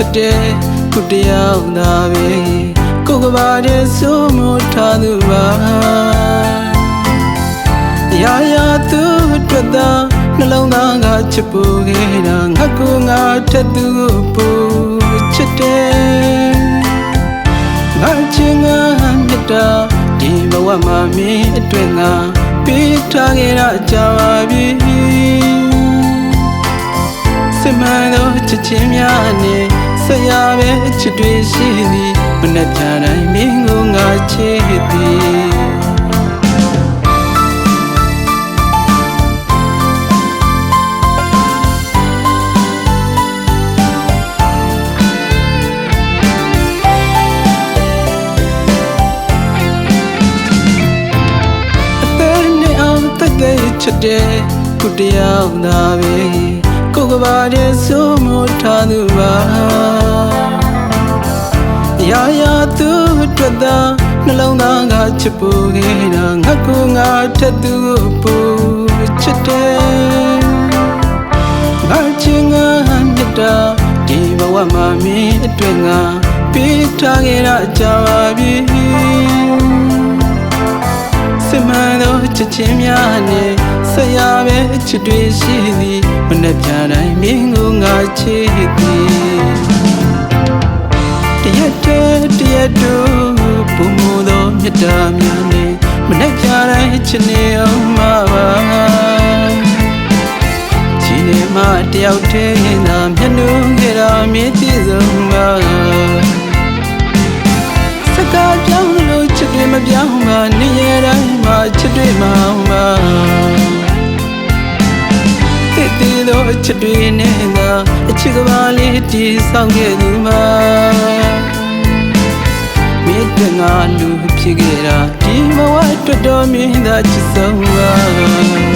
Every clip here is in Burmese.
သိချစ်တဲ့ခုတယောက်သာပဲကိုယ်ကဘာတဲ့ဆိုမထားသူပါရာရာသူအတွက်သာနှလုံးသားကချစ်ပူခဲ့တာငါကိုငါထက်သူကိုပူချစ်တယ်ငါချင်းငါမြတ်တာဒီဘဝမှာမင်းအတွက်ငါပေးထားခဲ့တာကြာပါပြီစမန်သောချစ်ချင်းများနဲ့ဆက်ရပဲချစ် တွေရှိသည်မနှက်ပြတိုင်းမင်းကိုငါချစ်သည်အသက်နဲ့အောင်တက်တဲ့ချစ်တဲ့ခုတယောက်သာပဲကိုယ်ကဘာတဲ့ဆိုမထားသူ အတွက်သာနှလုံးသားကချစ်ပူခဲ့တာငါကိုငါထက်သူကိုပူချစ်တယ်ငါချင်းငါမြတ်တာဒီဘဝမှာမင်းအတွက်ငါပေးထားခဲ့တာကြာပါပြီစမန်သောချစ်ချင်းများနဲ့ဆက်ရပဲချစ်တွေရှိသည်မနှက်ပြတိုင်းမင်းကိုငါချစ်သည် တရက်တည်းတရက်တို့ပုံမူသောမြတ်တာများနဲ့မနှက်ပြတိုင်းချစ်နေအောင်မှာပါချီနေမှတယောက်တည်းသာမျက်နှာခဲ့တာမင်းပြည့်စုံပါစကားပြောင်းလို့ချစ်တွေမပြောင်းပါနေရတိုင်းမှာချစ်တွေမအောင်ပါ တည်တည်သောချစ်တွေနဲ့သာအချစ်ကဘာလေးတည်ဆောင်ခဲ့သူမှာမိတ္တငါလူဖြစ်ခဲ့တာဒီဘဝအတွက်တော်မြင်သာချစ်ဆုံးပါ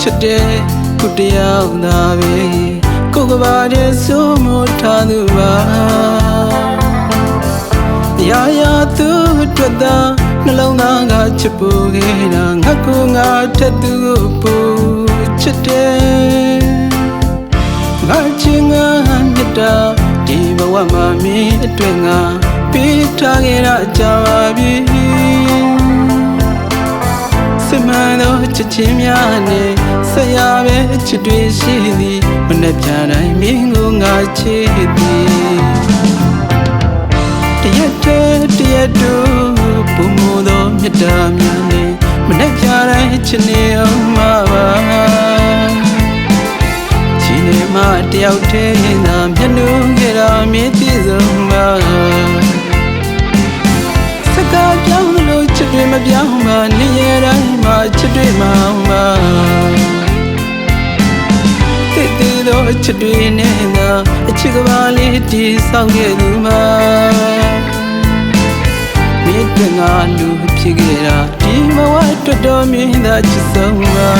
ချစ်တဲ့ခုတယောက်သာပဲကိုယ်ကဘာတဲ့ဆိုမထားသူပါရာရာသူအတွက်သာနှလုံးသားကချစ်ပူခဲ့တာငါကိုငါထက်သူကိုပူချစ်တယ်ငါချင်းငါမြတ်တာဒီဘဝမှာမင်းအတွက်ငါပေးထားခဲ့တာကြာပါပြီစမန် သောချစ်ချင်းများနဲ့ဆက်ရပဲချစ်တွေရှိသည်မနှက်ပြတိုင်းမင်းကိုငါချစ်သည်တရက်တည်းတရက်တို့ပုံမူသောမြတ်တာများနဲ့မနှက်ပြတိုင်းချစ်နေအောင်မှာပါချီနေမှတယောက်တည်းသာမျက်နှာခဲ့တာမြည်ပြည့်စုံပါစ ပြောင်းပါနေရတိုင်းမှာချစ်တွေမအောင်ပါတည်တည်သောချစ်တွေနဲ့သာအချစ်ကဘာလေးတည်ဆောင်ခဲ့သူမှာမိတ္တငါလူဖြစ်ခဲ့တာဒီဘဝအတွက်တော်မြင်သာချစ်ဆုံးပါ